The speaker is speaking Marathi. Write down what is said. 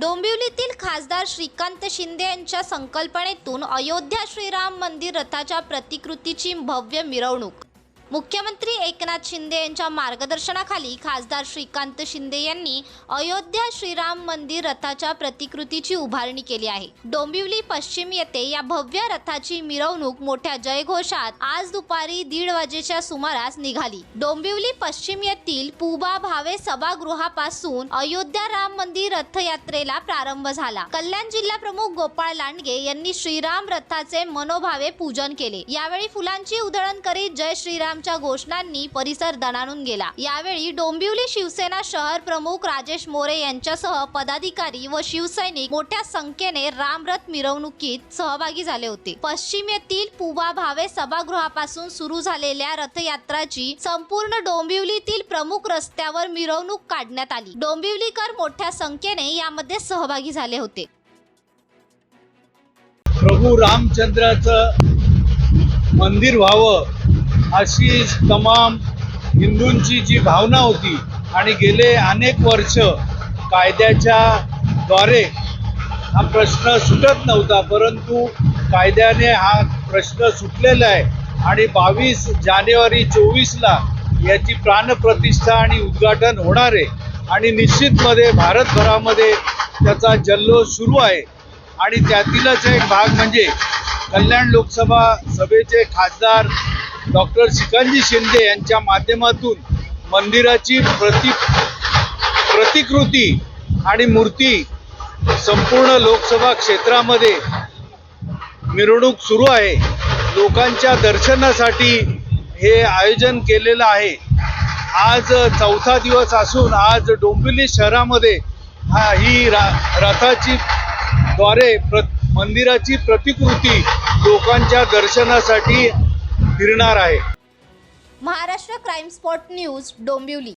डोंबिवलीतील खासदार श्रीकांत शिंदे यांच्या संकल्पनेतून अयोध्या श्रीराम मंदिर रथाच्या प्रतिकृतीची भव्य मिरवणूक. मुख्यमंत्री एकनाथ शिंदे यांच्या मार्गदर्शनाखाली खासदार श्रीकांत शिंदे यांनी अयोध्या श्रीराम मंदिर रथाच्या प्रतिकृतीची उभारणी केली आहे. डोंबिवली पश्चिम येथे या भव्य रथाची मिरवणूक मोठ्या जयघोषात आज दुपारी दीड वाजेच्या सुमारास निघाली. डोंबिवली पश्चिम येथील पुबा भावे सभागृहापासून अयोध्या राम मंदिर रथयात्रेला प्रारंभ झाला. कल्याण जिल्हा प्रमुख गोपाळ लांडगे यांनी श्रीराम रथाचे मनोभावे पूजन केले. यावेळी फुलांची उधळण करीत जय श्रीरामच्या घोषणांनी परिसर दणाणून गेला. यावेळी डोंबिवली शिवसेना शहर प्रमुख राजेश मोरे यांच्यासह पदाधिकारी व शिवसैनिक मोठ्या संख्येने रामरथ मिरवणुकीत सहभागी झाले होते. पश्चिमेतील पुबा भावे सभागृहापासून सुरू झालेल्या रथयात्राची संपूर्ण डोंबिवलीतील प्रमुख रस्त्यावर मिरवणूक काढण्यात आली. डोंबिवलीकर मोठ्या संख्येने यामध्ये सहभागी झाले होते. प्रभू रामचंद्राचं मंदिर व्हावं अशी तमाम हिंदूंची जी भावना होती आणि गेले अनेक वर्ष कायद्याच्या द्वारे हा प्रश्न सुटत नव्हता परंतु कायद्याने हा प्रश्न सुटलेला आहे आणि बावीस जानेवारी चोवीसला याची प्राणप्रतिष्ठा आणि उद्घाटन होणार आहे आणि निश्चितमध्ये भारतभरामध्ये त्याचा जल्लोष सुरू आहे. आणि त्यातीलच एक भाग म्हणजे कल्याण लोकसभा सभेचे खासदार डॉक्टर शिकांजी शिंदे यांच्या माध्यमातून मंदिराची प्रति प्रतिकृती आणि मूर्ती संपूर्ण लोकसभा क्षेत्रामध्ये मिरवणूक सुरू आहे. लोकांच्या दर्शनासाठी हे आयोजन केलेलं आहे. आज चौथा दिवस असून आज डोंबिवली शहरामध्ये हा ही रा रथाची द्वारे प्र मंदिराची प्रतिकृती लोकांच्या दर्शनासाठी फिरणार आहे. Maharashtra crime spot news Dombivli.